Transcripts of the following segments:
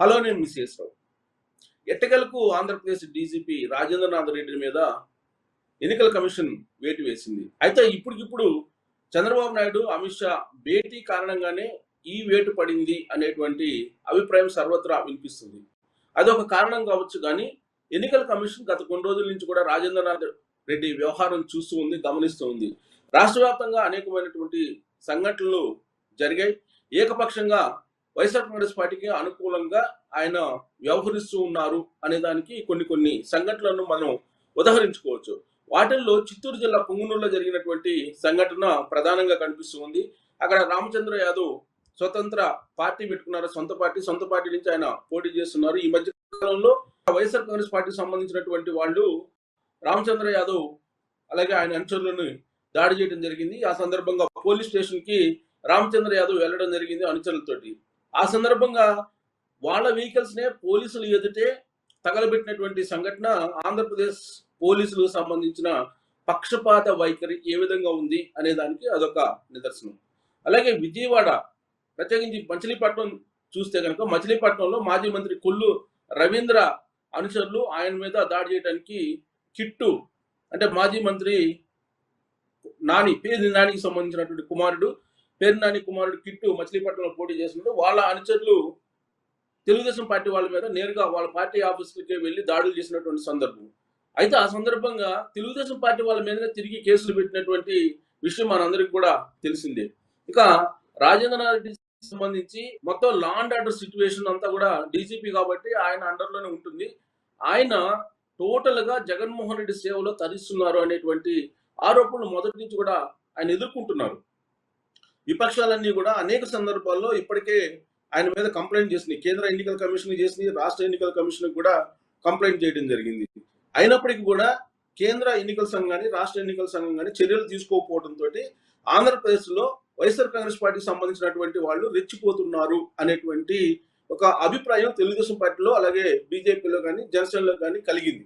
Hello నేను miss చేసావు ఎట్టగలకు ఆంధ్రప్రదేశ్ డీజీపీ రాజేంద్రనాథ్ రెడ్డి మీద ఎన్నికల కమిషన్ వేటు వేసింది. అయితే ఇప్పటికిప్పుడు చంద్రబాబు నాయుడు అమిత్ షా భేటీ కారణంగానే ఈ వేటు పడింది అనేటువంటి అభిప్రాయం సర్వత్రా వినిపిస్తుంది. అదొక కారణం కావచ్చు కానీ ఎన్నికల కమిషన్ గత కొన్ని రోజుల నుంచి కూడా రాజేంద్రనాథ్ రెడ్డి వ్యవహారం చూస్తూ ఉంది గమనిస్తూ ఉంది. రాష్ట్ర వ్యాప్తంగా అనేకమైనటువంటి సంఘటనలు జరిగాయి. ఏకపక్షంగా వైఎస్ఆర్ కాంగ్రెస్ పార్టీకి అనుకూలంగా ఆయన వ్యవహరిస్తూ ఉన్నారు అనే దానికి కొన్ని కొన్ని సంఘటనలను మనం ఉదహరించుకోవచ్చు. వాటిల్లో చిత్తూరు జిల్లా పుంగునూరులో జరిగినటువంటి సంఘటన ప్రధానంగా కనిపిస్తూ ఉంది. అక్కడ రామచంద్ర యాదవ్ స్వతంత్ర పార్టీ పెట్టుకున్నారు. సొంత పార్టీ సొంత పార్టీ నుంచి ఆయన పోటీ చేస్తున్నారు. ఈ మధ్య కాలంలో వైఎస్ఆర్ కాంగ్రెస్ పార్టీకి సంబంధించినటువంటి వాళ్ళు రామచంద్ర యాదవ్ అలాగే ఆయన అనుచరులను దాడి చేయడం జరిగింది. ఆ సందర్భంగా పోలీస్ స్టేషన్కి రామచంద్ర యాదవ్ వెళ్ళడం జరిగింది అనుచరులతోటి. ఆ సందర్భంగా వాళ్ళ వెహికల్స్ నే పోలీసులు ఎదుటే తగలబెట్టినటువంటి సంఘటన ఆంధ్రప్రదేశ్ పోలీసులకు సంబంధించిన పక్షపాత వైఖరి ఏ విధంగా ఉంది అనే దానికి అదొక నిదర్శనం. అలాగే విజయవాడ ప్రత్యేకించి మచిలీపట్నం చూస్తే కనుక మచిలీపట్నంలో మాజీ మంత్రి కొల్లు రవీంద్ర అనుచరులు ఆయన మీద దాడి చేయడానికి కిట్టు అంటే మాజీ మంత్రి నాని పేరు నానికి సంబంధించినటువంటి కుమారుడు పేర్నాని కుమారుడు కిట్టు మచిలీపట్నంలో పోటీ చేస్తున్నాడు వాళ్ళ అనుచరులు తెలుగుదేశం పార్టీ వాళ్ళ మీద నేరుగా వాళ్ళ పార్టీ ఆఫీసులకే వెళ్ళి దాడులు చేసినటువంటి సందర్భం. అయితే ఆ సందర్భంగా తెలుగుదేశం పార్టీ వాళ్ళ మీద తిరిగి కేసులు పెట్టినటువంటి విషయం మనందరికి కూడా తెలిసిందే. ఇక రాజేంద్రనాథ్ సంబంధించి మొత్తం లా అండ్ ఆర్డర్ సిచ్యువేషన్ అంతా కూడా డీజీపీ కాబట్టి ఆయన అండర్లోనే ఉంటుంది. ఆయన టోటల్గా జగన్మోహన్ రెడ్డి సేవలో తరిస్తున్నారు అనేటువంటి ఆరోపణలు మొదటి నుంచి కూడా ఆయన ఎదుర్కొంటున్నారు. విపక్షాలన్నీ కూడా అనేక సందర్భాల్లో ఇప్పటికే ఆయన మీద కంప్లైంట్ చేసినాయి. కేంద్ర ఎన్నికల కమిషన్ చేసినాయి రాష్ట్ర ఎన్నికల కమిషన్ కూడా కంప్లైంట్ చేయడం జరిగింది. అయినప్పటికీ కూడా కేంద్ర ఎన్నికల సంఘం కానీ రాష్ట్ర ఎన్నికల సంఘం కానీ చర్యలు తీసుకోకపోవడంతో ఆంధ్రప్రదేశ్లో వైఎస్ఆర్ కాంగ్రెస్ పార్టీకి సంబంధించినటువంటి వాళ్ళు రెచ్చిపోతున్నారు అనేటువంటి ఒక అభిప్రాయం తెలుగుదేశం పార్టీలో అలాగే బీజేపీలో కానీ జనసేనలో కానీ కలిగింది.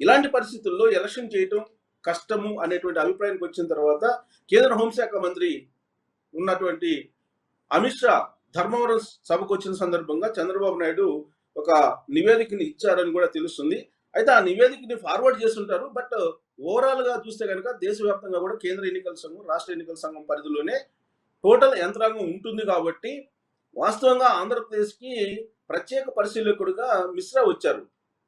ఇలాంటి పరిస్థితుల్లో ఎలక్షన్ చేయటం కష్టము అనేటువంటి అభిప్రాయానికి వచ్చిన తర్వాత కేంద్ర హోంశాఖ మంత్రి ఉన్నటువంటి అమిత్ షా ధర్మవరం సభకు వచ్చిన సందర్భంగా చంద్రబాబు నాయుడు ఒక నివేదికని ఇచ్చారని కూడా తెలుస్తుంది. అయితే ఆ నివేదికని ఫార్వర్డ్ చేస్తుంటారు. బట్ ఓవరాల్గా చూస్తే కనుక దేశవ్యాప్తంగా కూడా కేంద్ర ఎన్నికల సంఘం రాష్ట్ర ఎన్నికల సంఘం పరిధిలోనే టోటల్ యంత్రాంగం ఉంటుంది కాబట్టి వాస్తవంగా ఆంధ్రప్రదేశ్కి ప్రత్యేక పరిశీలకుడుగా మిశ్రా వచ్చారు.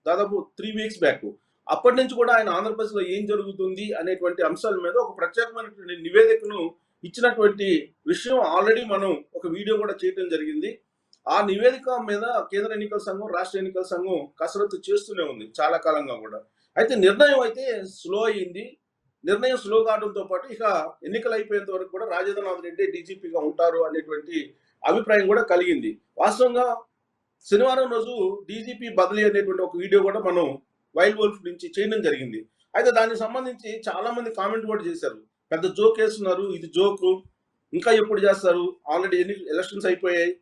దాదాపు త్రీ వీక్స్ బ్యాక్ అప్పటి నుంచి కూడా ఆయన ఆంధ్రప్రదేశ్లో ఏం జరుగుతుంది అనేటువంటి అంశాల మీద ఒక ప్రత్యేకమైనటువంటి నివేదికను ఇచ్చినటువంటి విషయం ఆల్రెడీ మనం ఒక వీడియో కూడా చేయడం జరిగింది. ఆ నివేదిక మీద కేంద్ర ఎన్నికల సంఘం రాష్ట్ర ఎన్నికల సంఘం కసరత్తు చేస్తూనే ఉంది చాలా కాలంగా కూడా. అయితే నిర్ణయం అయితే స్లో అయింది. నిర్ణయం స్లో కావడంతో పాటు ఇక ఎన్నికలు అయిపోయేంత వరకు కూడా రాజేంద్రనాథ్ రెడ్డి డీజీపీగా ఉంటారు అనేటువంటి అభిప్రాయం కూడా కలిగింది. వాస్తవంగా శనివారం రోజు డీజీపీ బదిలీ అనేటువంటి ఒక వీడియో కూడా మనం వైల్డ్ వోల్ఫ్ నుంచి చేయడం జరిగింది. అయితే దానికి సంబంధించి చాలా మంది కామెంట్ కూడా చేశారు. పెద్ద జోక్ వేస్తున్నారు. ఇది జోకు ఇంకా ఎప్పుడు చేస్తారు? ఆల్రెడీ ఎన్ని ఎలక్షన్స్ అయిపోయాయి?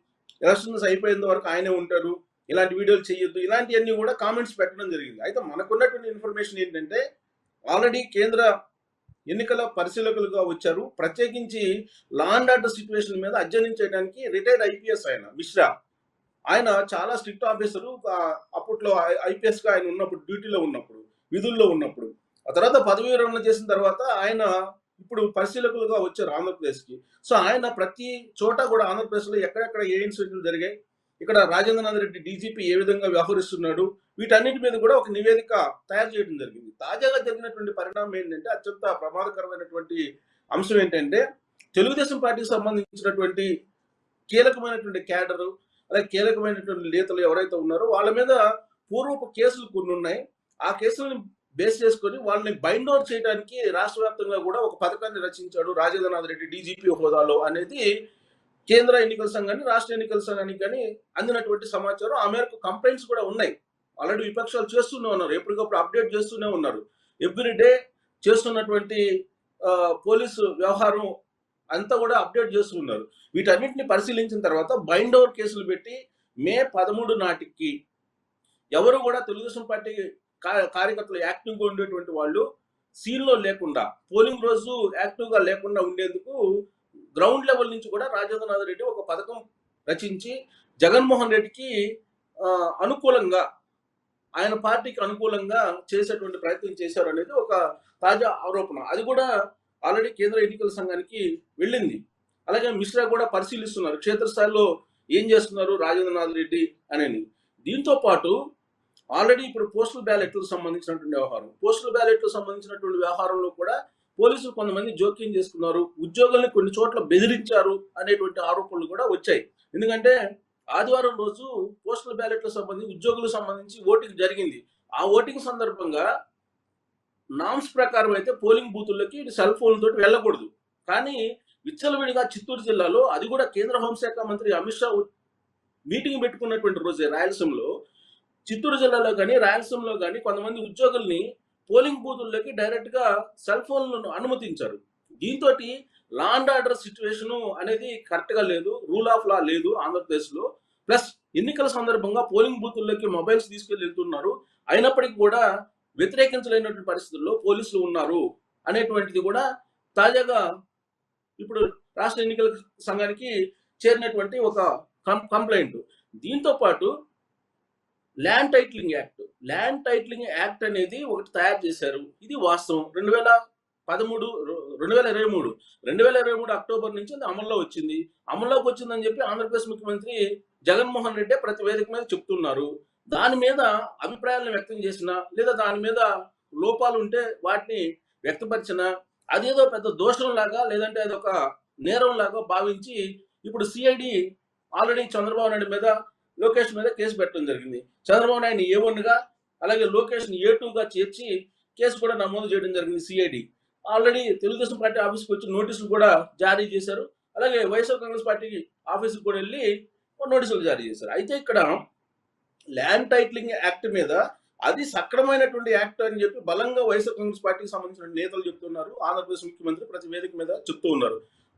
ఎలక్షన్స్ అయిపోయేంత వరకు ఆయనే ఉంటారు ఇలాంటి వీడియోలు చేయొద్దు. ఇలాంటివన్నీ కూడా కామెంట్స్ పెట్టడం జరిగింది. అయితే మనకున్నటువంటి ఇన్ఫర్మేషన్ ఏంటంటే ఆల్రెడీ కేంద్ర ఎన్నికల పరిశీలకులుగా వచ్చారు. ప్రత్యేకించి లా అండ్ ఆర్డర్ సిచ్యువేషన్ మీద అధ్యయనం చేయడానికి రిటైర్డ్ ఐపీఎస్ ఆయన మిశ్రా. ఆయన చాలా స్ట్రిక్ట్ ఆఫీసరు అప్పట్లో ఐపీఎస్గా ఆయన ఉన్నప్పుడు డ్యూటీలో ఉన్నప్పుడు విధుల్లో ఉన్నప్పుడు. ఆ తర్వాత పదవీ విరమణ చేసిన తర్వాత ఆయన ఇప్పుడు పరిశీలకులుగా వచ్చారు ఆంధ్రప్రదేశ్కి. సో ఆయన ప్రతి చోట కూడా ఆంధ్రప్రదేశ్లో ఎక్కడెక్కడ ఏ ఇన్సిడెంట్లు జరిగాయి? ఇక్కడ రాజేంద్రనాథ్ రెడ్డి డీజీపీ ఏ విధంగా వ్యవహరిస్తున్నాడు? వీటన్నిటి మీద కూడా ఒక నివేదిక తయారు చేయడం జరిగింది. తాజాగా జరిగినటువంటి పరిణామం ఏంటంటే అత్యంత ప్రమాదకరమైనటువంటి అంశం ఏంటంటే తెలుగుదేశం పార్టీకి సంబంధించినటువంటి కీలకమైనటువంటి క్యాడరు అలాగే కీలకమైనటువంటి నేతలు ఎవరైతే ఉన్నారో వాళ్ళ మీద పూర్వపు కేసులు కొన్ని ఉన్నాయి ఆ కేసులను బేస్ చేసుకొని వాళ్ళని బైండ్ అవుట్ చేయడానికి రాష్ట్ర వ్యాప్తంగా కూడా ఒక పథకాన్ని రచించాడు రాజేంద్రనాథ్ రెడ్డి డీజీపీ హోదాలో అనేది కేంద్ర ఎన్నికల సంఘాన్ని రాష్ట్ర ఎన్నికల సంఘానికి కానీ అందినటువంటి సమాచారం. ఆ మేరకు కంప్లైంట్స్ కూడా ఉన్నాయి. ఆల్రెడీ విపక్షాలు చేస్తూనే ఉన్నారు. ఎప్పటికప్పుడు అప్డేట్ చేస్తూనే ఉన్నారు. ఎవ్రీ డే చేస్తున్నటువంటి పోలీసు వ్యవహారం అంతా కూడా అప్డేట్ చేస్తున్నారు వీటన్నిటిని పరిశీలించిన తర్వాత బైండ్ ఓవర్ కేసులు పెట్టి మే పదమూడు నాటికి ఎవరు కూడా తెలుగుదేశం పార్టీ కార్యకర్తలు యాక్టివ్గా ఉండేటువంటి వాళ్ళు సీన్లో లేకుండా పోలింగ్ రోజు యాక్టివ్గా లేకుండా ఉండేందుకు గ్రౌండ్ లెవెల్ నుంచి కూడా రాజేంద్రనాథ్ రెడ్డి ఒక పథకం రచించి జగన్మోహన్ రెడ్డికి అనుకూలంగా ఆయన పార్టీకి అనుకూలంగా చేసేటువంటి ప్రయత్నం చేశారు అనేది ఒక తాజా ఆరోపణ. అది కూడా ఆల్రెడీ కేంద్ర ఎన్నికల సంఘానికి వెళ్ళింది. అలాగే మిశ్రా కూడా పరిశీలిస్తున్నారు. క్షేత్రస్థాయిలో ఏం చేస్తున్నారు రాజేంద్రనాథ్ రెడ్డి అని దీంతో పాటు ఆల్రెడీ ఇప్పుడు పోస్టల్ బ్యాలెట్లకు సంబంధించినటువంటి వ్యవహారం. పోస్టల్ బ్యాలెట్లకు సంబంధించినటువంటి వ్యవహారంలో కూడా పోలీసులు కొంతమంది జోక్యం చేసుకున్నారు. ఉద్యోగుల్ని కొన్ని చోట్ల బెదిరించారు అనేటువంటి ఆరోపణలు కూడా వచ్చాయి. ఎందుకంటే ఆదివారం రోజు పోస్టల్ బ్యాలెట్లకు సంబంధించి ఉద్యోగులకు సంబంధించి ఓటింగ్ జరిగింది. ఆ ఓటింగ్ సందర్భంగా నామ్స్ ప్రకారం అయితే పోలింగ్ బూతుల్లోకి సెల్ ఫోన్ తోటి వెళ్ళకూడదు. కానీ విచ్చలవిడిగా చిత్తూరు జిల్లాలో అది కూడా కేంద్ర హోంశాఖ మంత్రి అమిత్ షా మీటింగ్ పెట్టుకున్నటువంటి రోజే రాయలసీమలో చిత్తూరు జిల్లాలో కానీ రాయలసీమలో కానీ కొంతమంది ఉద్యోగుల్ని పోలింగ్ బూతుల్లోకి డైరెక్ట్గా సెల్ ఫోన్లను అనుమతించారు. దీంతో లా అండ్ ఆర్డర్ సిచ్యువేషను అనేది కరెక్ట్గా లేదు రూల్ ఆఫ్ లా లేదు ఆంధ్రప్రదేశ్లో ప్లస్ ఎన్నికల సందర్భంగా పోలింగ్ బూతుల్లోకి మొబైల్స్ తీసుకెళ్ళి వెళ్తున్నారు. అయినప్పటికీ కూడా వ్యతిరేకించలేనటువంటి పరిస్థితుల్లో పోలీసులు ఉన్నారు అనేటువంటిది కూడా తాజాగా ఇప్పుడు రాష్ట్ర ఎన్నికల సంఘానికి చేరినటువంటి ఒక కంప్లైంట్ దీంతో పాటు land titling act land titling act అనేది ఒకటి తయారు చేశారు. ఇది వాస్తవం. రెండు వేల పదమూడు రెండు వేల ఇరవై మూడు. రెండు వేల ఇరవై మూడు అక్టోబర్ నుంచి అది అమల్లో వచ్చింది. అమల్లోకి వచ్చిందని చెప్పి ఆంధ్రప్రదేశ్ ముఖ్యమంత్రి జగన్మోహన్ రెడ్డి ప్రతి వేదిక మీద చెప్తున్నారు. దాని మీద అభిప్రాయాలను వ్యక్తం చేసిన లేదా దాని మీద లోపాలు ఉంటే వాటిని వ్యక్తపరిచిన అదేదో పెద్ద దోషం లాగా లేదంటే అదొక నేరం లాగా భావించి ఇప్పుడు సిఐడి ఆల్రెడీ చంద్రబాబు నాయుడు మీద లోకేష్ మీద కేసు పెట్టడం జరిగింది. చంద్రబాబు నాయుడు ఏ వన్గా అలాగే లోకేష్ ఏ టూగా చేర్చి కేసు కూడా నమోదు చేయడం జరిగింది సిఐడి. ఆల్రెడీ తెలుగుదేశం పార్టీ ఆఫీస్కి వచ్చి నోటీసులు కూడా జారీ చేశారు. అలాగే వైఎస్ఆర్ కాంగ్రెస్ పార్టీ ఆఫీస్కి కూడా వెళ్ళి నోటీసులు జారీ చేశారు. అయితే ఇక్కడ ల్యాండ్ టైటిలింగ్ యాక్ట్ మీద అది సక్రమైనటువంటి యాక్ట్ అని చెప్పి బలంగా వైఎస్ఆర్ కాంగ్రెస్ పార్టీకి సంబంధించిన నేతలు చెప్తున్నారు. ఆంధ్రప్రదేశ్ ముఖ్యమంత్రి ప్రతి వేదిక మీద చెప్తూ ఉన్నారు.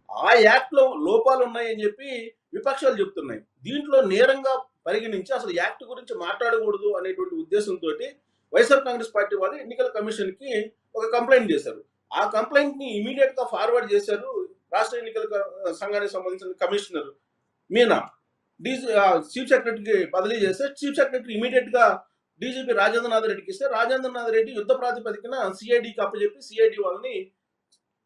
ఆ యాక్ట్లో లోపాలు ఉన్నాయని చెప్పి విపక్షాలు చెప్తున్నాయి. దీంట్లో నేరంగా పరిగణించి అసలు యాక్ట్ గురించి మాట్లాడకూడదు అనేటువంటి ఉద్దేశంతో వైఎస్ఆర్ కాంగ్రెస్ పార్టీ వాళ్ళు ఎన్నికల కమిషన్కి ఒక కంప్లైంట్ చేశారు. ఆ కంప్లైంట్ని ఇమీడియట్గా ఫార్వర్డ్ చేశారు రాష్ట్ర ఎన్నికల సంఘానికి సంబంధించిన కమిషనర్ మీనా. డీజీ చీఫ్ సెక్రటరీకి బదిలీ చేస్తే చీఫ్ సెక్రటరీ ఇమీడియట్గా డీజీపీ రాజేంద్రనాథ్ రెడ్డికి ఇస్తే రాజేంద్రనాథ్ రెడ్డి యుద్ధ ప్రాతిపదికన సిఐడికి అప్పచెప్పి సిఐడి వాళ్ళని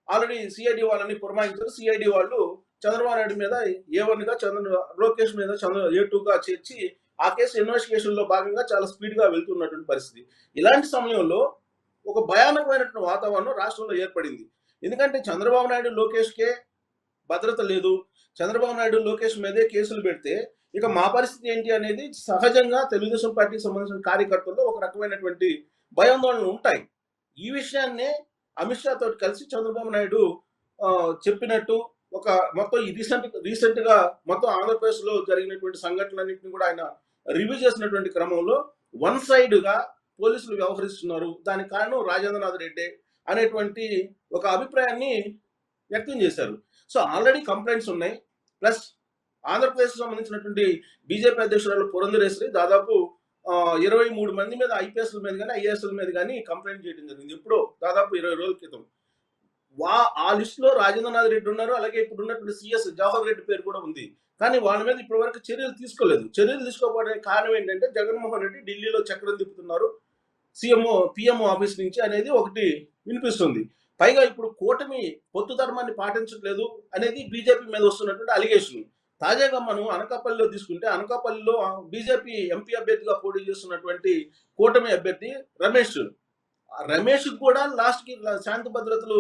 ఆల్రెడీ సిఐడి వాళ్ళని పురమాయించారు. సిఐడి వాళ్ళు చంద్రబాబు నాయుడు మీద ఏ వన్గా చంద్ర లోకేష్ మీద చంద్ర ఏ టూగా చేర్చి ఆ కేసు ఇన్వెస్టిగేషన్లో భాగంగా చాలా స్పీడ్గా వెళ్తున్నటువంటి పరిస్థితి. ఇలాంటి సమయంలో ఒక భయానకమైనటువంటి వాతావరణం రాష్ట్రంలో ఏర్పడింది. ఎందుకంటే చంద్రబాబు నాయుడు లోకేష్కే భద్రత లేదు. చంద్రబాబు నాయుడు లోకేష్ మీదే కేసులు పెడితే ఇక మా పరిస్థితి ఏంటి అనేది సహజంగా తెలుగుదేశం పార్టీకి సంబంధించిన కార్యకర్తల్లో ఒక రకమైనటువంటి భయాందోళనలు ఉంటాయి. ఈ విషయాన్నే అమిత్ షా తోటి కలిసి చంద్రబాబు నాయుడు చెప్పినట్టు ఒక మొత్తం ఈ రీసెంట్ రీసెంట్గా మొత్తం ఆంధ్రప్రదేశ్లో జరిగినటువంటి సంఘటనలన్నింటినీ కూడా ఆయన రివ్యూ చేసినటువంటి క్రమంలో వన్ సైడ్గా పోలీసులు వ్యవహరిస్తున్నారు. దానికి కారణం రాజేంద్రనాథ్ రెడ్డి అనేటువంటి ఒక అభిప్రాయాన్ని వ్యక్తం చేశారు. సో ఆల్రెడీ కంప్లైంట్స్ ఉన్నాయి. ప్లస్ ఆంధ్రప్రదేశ్ సంబంధించినటువంటి బీజేపీ అధ్యక్షురాలు పురంధరేశ్వరి దాదాపు ఇరవై మూడు మంది మీద ఐపీఎస్ల మీద కానీ ఐఏఎస్ల మీద కానీ కంప్లైంట్ చేయడం జరిగింది. ఇప్పుడు దాదాపు ఇరవై రోజుల క్రితం. వా ఆ లిస్ట్లో రాజేంద్రనాథ్ రెడ్డి ఉన్నారు అలాగే ఇప్పుడు ఉన్నటువంటి సిఎస్ జవహర్ రెడ్డి పేరు కూడా ఉంది. కానీ వాళ్ళ మీద ఇప్పటి వరకు చర్యలు తీసుకోలేదు. చర్యలు తీసుకోకపోవడానికి కారణం ఏంటంటే జగన్మోహన్ రెడ్డి ఢిల్లీలో చక్రం తిప్పుతున్నారు. సీఎంఓ పిఎంఓ ఆఫీస్ నుంచి అనేది ఒకటి వినిపిస్తుంది. పైగా ఇప్పుడు కూటమి పొత్తు ధర్మాన్ని పాటించట్లేదు అనేది బీజేపీ మీద వస్తున్నటువంటి అలిగేషన్. తాజాగా మనం అనకాపల్లిలో తీసుకుంటే అనకాపల్లిలో బీజేపీ ఎంపీ అభ్యర్థిగా పోటీ చేస్తున్నటువంటి కూటమి అభ్యర్థి రమేష్. రమేష్ కూడా లాస్ట్కి శాంతి భద్రతలు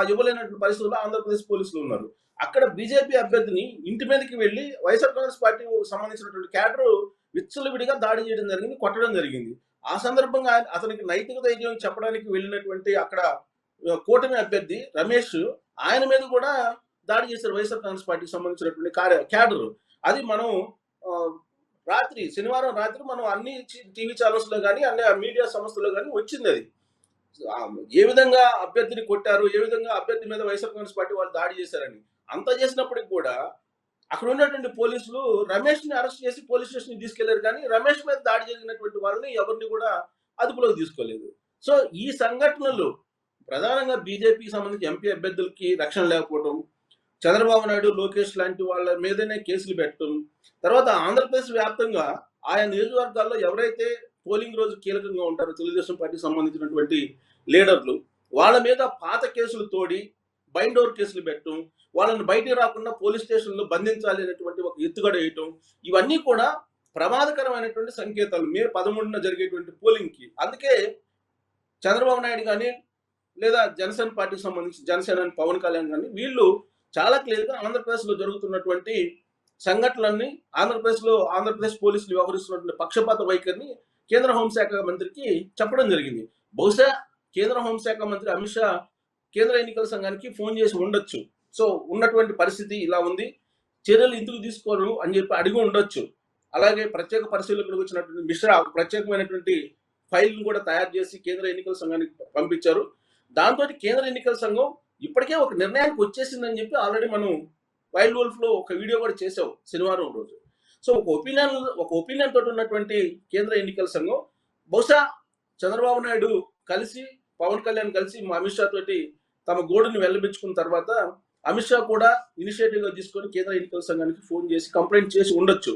ఇవ్వలేనటువంటి పరిస్థితుల్లో ఆంధ్రప్రదేశ్ పోలీసులు ఉన్నారు. అక్కడ బీజేపీ అభ్యర్థిని ఇంటి మీదకి వెళ్ళి వైఎస్ఆర్ కాంగ్రెస్ పార్టీ సంబంధించినటువంటి క్యాడర్ విచ్చలవిడిగా దాడి చేయడం జరిగింది కొట్టడం జరిగింది. ఆ సందర్భంగా ఆయన- అతనికి నైతిక ధైర్యం చెప్పడానికి వెళ్ళినటువంటి అక్కడ కూటమి అభ్యర్థి రమేష్ ఆయన మీద కూడా దాడి చేశారు వైఎస్ఆర్ కాంగ్రెస్ పార్టీకి సంబంధించినటువంటి కార్య క్యాడర్. అది మనం రాత్రి శనివారం రాత్రి మనం అన్ని టీవీ ఛానల్స్లో కానీ అన్ని మీడియా సంస్థల్లో కానీ వచ్చింది అది. ఏ విధంగా అభ్యర్థిని కొట్టారు ఏ విధంగా అభ్యర్థి మీద వైఎస్ఆర్ కాంగ్రెస్ పార్టీ వాళ్ళు దాడి చేశారని అంత చేసినప్పటికి కూడా అక్కడ ఉన్నటువంటి పోలీసులు రమేష్ని అరెస్ట్ చేసి పోలీస్ స్టేషన్ తీసుకెళ్ళారు కానీ రమేష్ మీద దాడి జరిగినటువంటి వాళ్ళని ఎవరిని కూడా అదుపులోకి తీసుకోలేదు. సో ఈ సంఘటనలు ప్రధానంగా బీజేపీకి సంబంధించి ఎంపీ అభ్యర్థులకి రక్షణ లేకపోవడం చంద్రబాబు నాయుడు లోకేష్ లాంటి వాళ్ళ మీదనే కేసులు పెట్టడం తర్వాత ఆంధ్రప్రదేశ్ వ్యాప్తంగా ఆయా నియోజకవర్గాల్లో ఎవరైతే పోలింగ్ రోజు కీలకంగా ఉంటారు తెలుగుదేశం పార్టీకి సంబంధించినటువంటి లీడర్లు. వాళ్ళ మీద పాత కేసులు తోడి బైండ్ డోర్ కేసులు పెట్టడం వాళ్ళని బయటికి రాకుండా పోలీస్ స్టేషన్లో బంధించాలి అనేటువంటి ఒక ఎత్తుగడ వేయటం ఇవన్నీ కూడా ప్రమాదకరమైనటువంటి సంకేతాలు. మే పదమూడున జరిగేటువంటి పోలింగ్కి. అందుకే చంద్రబాబు నాయుడు కానీ లేదా జనసేన పార్టీకి సంబంధించి జనసేన అని పవన్ కళ్యాణ్ కానీ వీళ్ళు చాలా క్లియర్గా ఆంధ్రప్రదేశ్లో జరుగుతున్నటువంటి సంఘటనలన్నీ ఆంధ్రప్రదేశ్లో ఆంధ్రప్రదేశ్ పోలీసులు వ్యవహరిస్తున్నటువంటి పక్షపాత వైఖరిని కేంద్ర హోంశాఖ మంత్రికి చెప్పడం జరిగింది. బహుశా కేంద్ర హోంశాఖ మంత్రి అమిత్ షా కేంద్ర ఎన్నికల సంఘానికి ఫోన్ చేసి ఉండొచ్చు. సో ఉన్నటువంటి పరిస్థితి ఇలా ఉంది. చర్యలు ఎందుకు తీసుకోరు అని చెప్పి అడిగి ఉండొచ్చు. అలాగే ప్రత్యేక పరిశీలకులకు వచ్చినటువంటి మిశ్రా ప్రత్యేకమైనటువంటి ఫైల్ను కూడా తయారు చేసి కేంద్ర ఎన్నికల సంఘానికి పంపించారు. దాంతో కేంద్ర ఎన్నికల సంఘం ఇప్పటికే ఒక నిర్ణయానికి వచ్చేసిందని చెప్పి ఆల్రెడీ మనం వైల్డ్ వోల్ఫ్లో ఒక వీడియో కూడా చేసావు శనివారం రోజు. సో ఒక ఒపీనియన్ ఒక ఒపీనియన్ తోటి ఉన్నటువంటి కేంద్ర ఎన్నికల సంఘం బహుశా చంద్రబాబు నాయుడు కలిసి పవన్ కళ్యాణ్ కలిసి మా అమిత్ షా తోటి తమ గోడుని వెళ్ళబించుకున్న తర్వాత అమిత్ షా కూడా ఇనిషియేటివ్గా తీసుకొని కేంద్ర ఎన్నికల సంఘానికి ఫోన్ చేసి కంప్లైంట్ చేసి ఉండొచ్చు.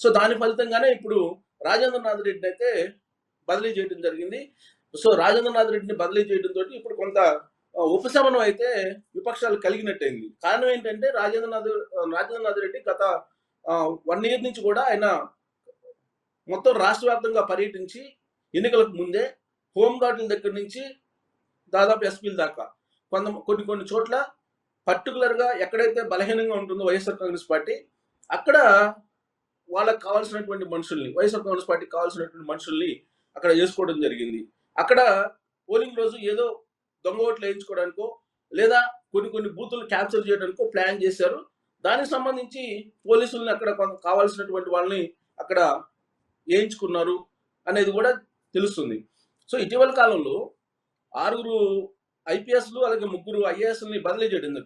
సో దాని ఫలితంగానే ఇప్పుడు రాజేంద్రనాథ్ రెడ్డిని అయితే బదిలీ చేయడం జరిగింది. సో రాజేంద్రనాథ్ రెడ్డిని బదిలీ చేయడం తోటి ఇప్పుడు కొంత ఉపశమనం అయితే విపక్షాలు కలిగినట్టయింది. కారణం ఏంటంటే రాజేంద్రనాథ్ రాజేంద్రనాథ్ రెడ్డి గత వన్ ఇయర్ నుంచి కూడా ఆయన మొత్తం రాష్ట్ర వ్యాప్తంగా పర్యటించి ఎన్నికలకు ముందే హోంగార్డుల దగ్గర నుంచి దాదాపు ఎస్పీల దాకా కొంత కొన్ని కొన్ని చోట్ల పర్టికులర్గా ఎక్కడైతే బలహీనంగా ఉంటుందో వైఎస్ఆర్ కాంగ్రెస్ పార్టీ అక్కడ వాళ్ళకి కావాల్సినటువంటి మనుషుల్ని వైఎస్ఆర్ కాంగ్రెస్ పార్టీకి కావాల్సినటువంటి మనుషుల్ని అక్కడ చేసుకోవడం జరిగింది. అక్కడ పోలింగ్ రోజు ఏదో దొంగ ఓట్లు వేయించుకోవడానికో లేదా కొన్ని కొన్ని బూతులు క్యాప్చర్ చేయడానికో ప్లాన్ చేశారు. దానికి సంబంధించి పోలీసుల్ని అక్కడ కొంత కావాల్సినటువంటి వాళ్ళని అక్కడ వేయించుకున్నారు అనేది కూడా తెలుస్తుంది. సో ఇటీవల కాలంలో ఆరుగురు ఐపీఎస్లు అలాగే ముగ్గురు ఐఏఎస్ని బదిలీ చేయడం